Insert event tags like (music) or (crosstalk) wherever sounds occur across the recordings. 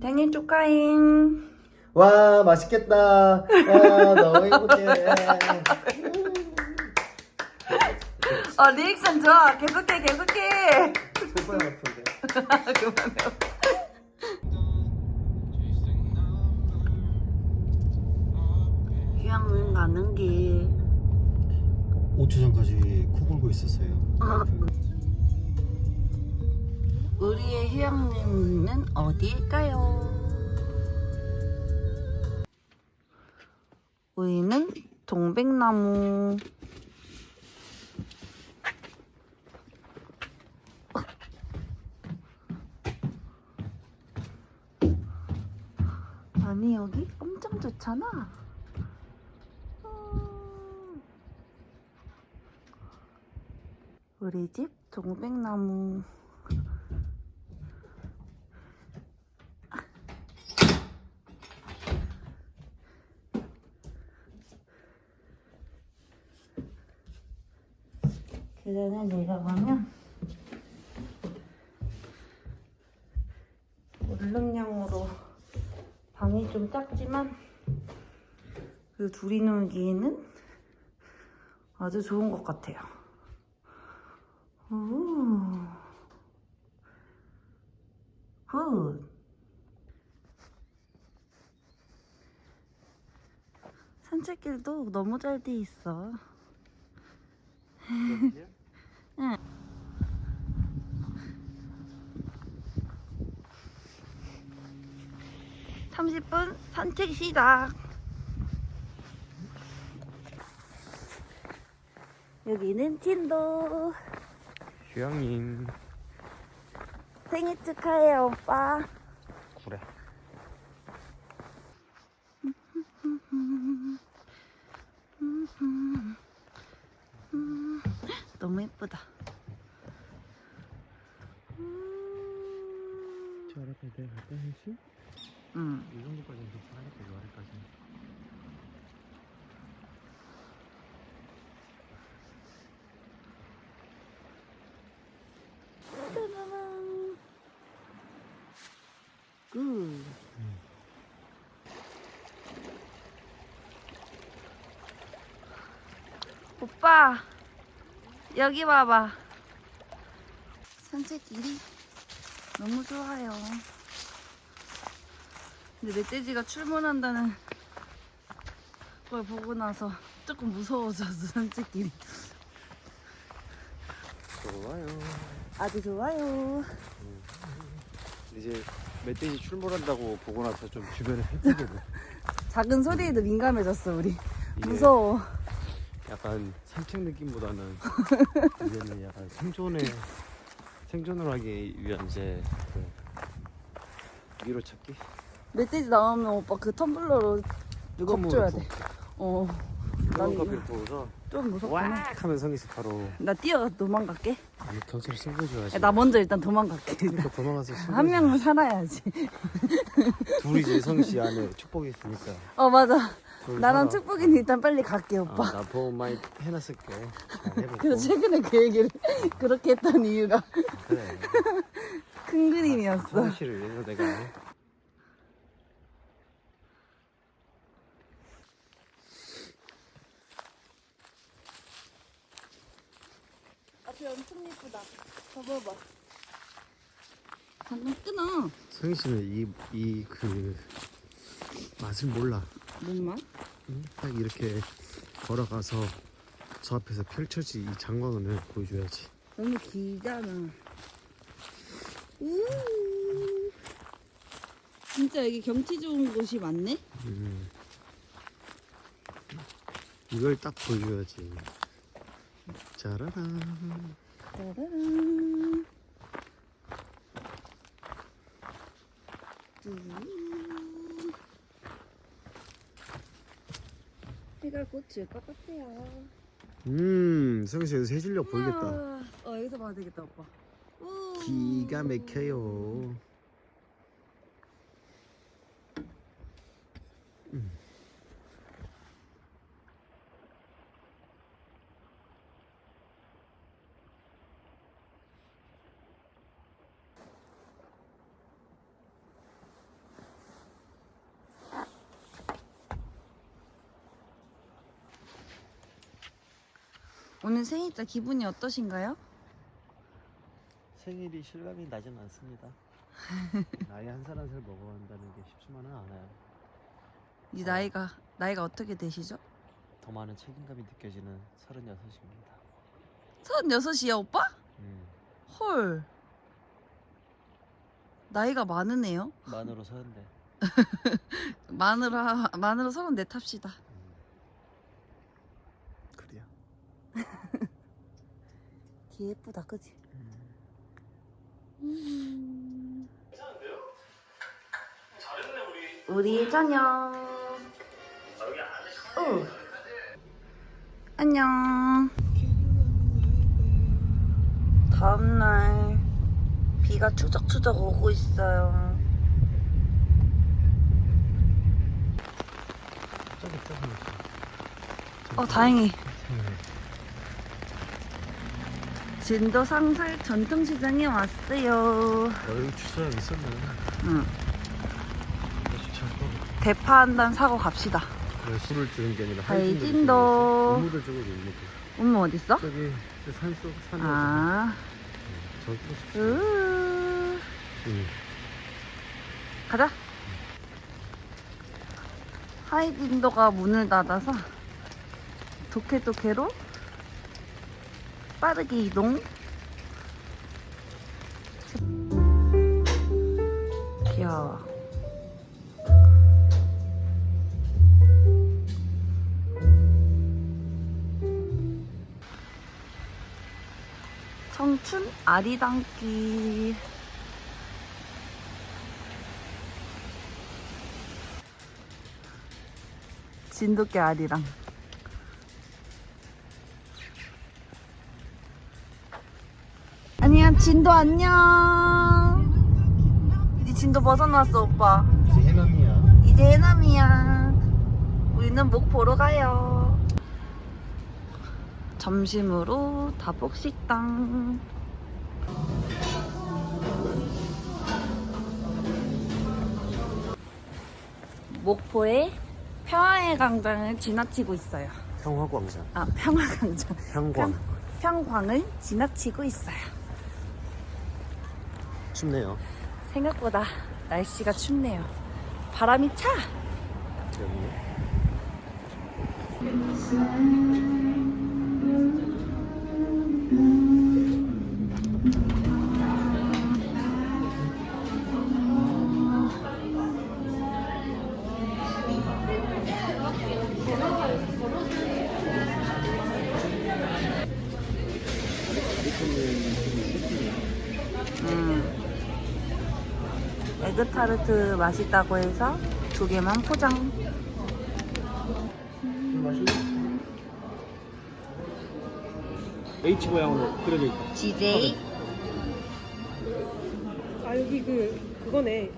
생일 축하잉. 와 맛있겠다. 와 너무 행복해. 어 리액션 좋아. 계속해 계속해. 최고야 아픈데. (laughs) 그만해. 휴양림 가는 길. 5초 전까지 코 골고 있었어요. 우리의 휴양림은 어디일까요? 우리는 동백나무. 아니 여기 엄청 좋잖아. 음. 우리 집 동백나무. 계단을 내려가면 원룸형으로 방이 좀 작지만 그 둘이 놀기에는 아주 좋은 것 같아요. 오. 굿. 산책길도 너무 잘 돼 있어. 삼십 분 산책 시작. 여기는 진도. 휴양님. 생일 축하해 오빠. 그래. 너무 예쁘다. 저렇게 내가 갈까 혜씨? 응. 이 정도까지는 괜찮을까 요 아래까지. 짜라란. 굿. 오빠 여기 봐봐. 산책길이 너무 좋아요. 근데 멧돼지가 출몰한다는 걸 보고 나서 조금 무서워졌어 산책길이. 좋아요. 아주 좋아요. 이제 멧돼지 출몰한다고 보고 나서 좀 주변에 햇빛을 (laughs) 작은 소리에도 민감해졌어 우리. 이게 무서워 약간 산책 느낌보다는 (laughs) 이제는 약간 생존에 생존을 하기 위한 이제 그 위로 찾기 멧돼지 나오면 오빠 그 텀블러로 겁 줘야 돼. 어, 뜨거운 난 커피를 부어서 좀 무섭긴 해. 왁 하면 성희씨 바로 나 뛰어가 도망갈게. 아니 경찰에 신고줘야지 야, 나 먼저 일단 도망갈게. 또 도망가서 신고줘야지. 한 명은 살아야지. 둘이 이제 성희씨 (laughs) 안에 축복이 있으니까 어 맞아. 둘 나랑. 축복이는 일단 빨리 갈게 어, 오빠. 나 보험 많이 해놨을게 잘 해보고 그래서 최근에 그 얘기를 (laughs) 그렇게 했던 이유가 그래 (laughs) 큰 그림이었어. 성희씨를 위해서 내가 앞이 엄청 예쁘다. 봐봐봐. 잠깐 끊어. 성희 씨는 이 이 그 맛을 몰라 뭔 맛? 응? 딱 이렇게 걸어가서 저 앞에서 펼쳐진 이 장관을 보여줘야지 너무 길잖아. 우. 진짜 여기 경치 좋은 곳이 많네. 음. 이걸 딱 보여줘야지 짜라란 짜라란. 뚜. 질것 같아요. 음 성희씨 여기서 해질녘 보이겠다. 어 여기서 봐도 되겠다 오빠. 우. 기가 막혀요 오늘 생일자 기분이 어떠신가요? 생일이 실감이 나진 않습니다. (laughs) 나이 한 살 한 살 먹어간다는 게 쉽지만은 않아요. 이 나이가 나이가 어떻게 되시죠? 더 많은 책임감이 느껴지는 36입니다. 36이야 오빠? 음, 헐 나이가 많으네요 만으로 서는데. (laughs) 만으로 하- 만으로 34 탑시다 음. 그래요. 뒤에 예쁘다 그지? 음. 우리 저녁 오. 안녕 다음날 비가 추적추적 오고 있어요. 어 다행히 진도 상설 전통시장에 왔어요 여기 주차장 있었네. 응. 대파 한 단 사고 갑시다 네, 술을 주는 게 아니라 하이진도. 우무를 주고 있는 엄마 어딨어? 저기 저 산속 산에 아 저기 또으 응. 가자. 하이딘도가 문을 닫아서 도케도케로 빠르게 이동. 귀여워. 청춘 아리당길. 진돗개 알이랑 아니야 진도 안녕 이제 진도 벗어났어 오빠 이제 해남이야. 이제 해남이야 우리는 목 보러 가요 점심으로 다복식당 목포의 평화의 광장을 지나치고 있어요. 평화광장. 아, 평화광장. 평광. 평광을 지나치고 있어요. 춥네요. 생각보다 날씨가 춥네요. 바람이 차! 여기. 에그 타르트 맛있다고 해서 두 개만 포장. H 모양으로 그려져 있다. GJ. 아 여기 그 그거네.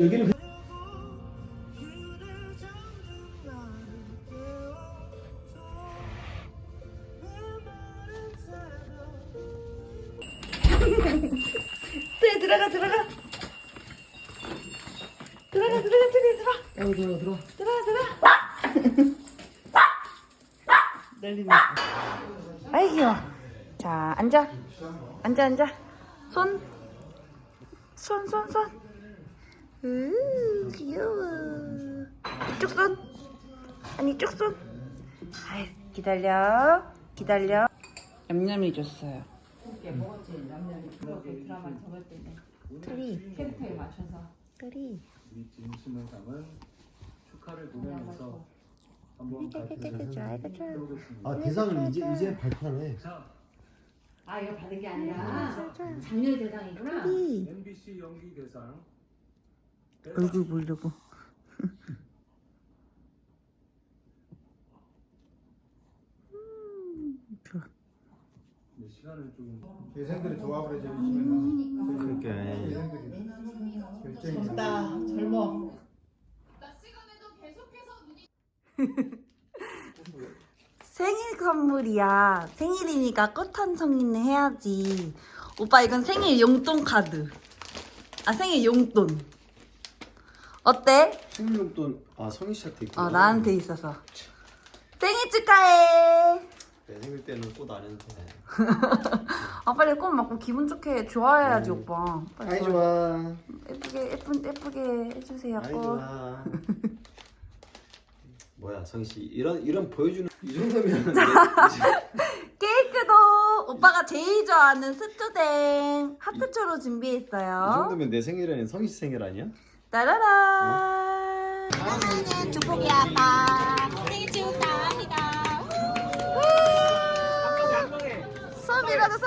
여기는 그... 그래, 들어가, 들어가. 들어가, 들어가, 들어가, 들어가. 어, 들어 들어. 들어가, 들어가. 날리네. 아이, 귀여워. 자, 앉아. 앉아, 앉아. 손. 손, 손, 손. 으, 귀여워. 이쪽 손. 아니, 이쪽 손. 아이, 기다려. 기다려. 냠냠이 줬어요. 트리. 트리. 우리 진심을 담은 축하를 보내면서 한번. 아 대상을 이제 이제 발표하네. 자, 아 이거 받은 게 아니라 작년 대상이구나. MBC 연기 대상 얼굴 보려고. 좋아. 네, 시간을 조금 예생들이 조합을 해주시면. 예생들이 결정이 젊어. 생일 선물이야. 생일이니까 꽃 한 송이는 해야지. 오빠 이건 생일 용돈 카드. 아 생일 용돈. 어때? 생일 용돈 아 성희 씨한테 있구나 어 나한테 있어서. 생일 축하해. 내 생일 때는 꽃 안 해도 돼 (laughs) 아 빨리 꽃 맞고 기분 좋게 좋아해야지 음. 오빠. 빨리 아이 좋아. 좋아 예쁘게 예쁜 예쁘게 해주세요 아이 꽃. 좋아 (laughs) 뭐야 성희 씨 이런 이런 보여주는 이 정도면 내- (laughs) 케이크도 오빠가 제일 좋아하는 스튜댕 하트초로 이 준비했어요. 정도면 내 생일에는 성희 씨 생일 아니야? 따라란. 사랑하는 주복이 아빠 생일 축하합니다. 소원 빌어줘.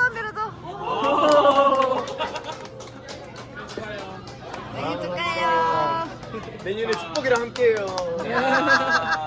생일 축하해요. 내년에 축복이랑 함께해요 (laughs)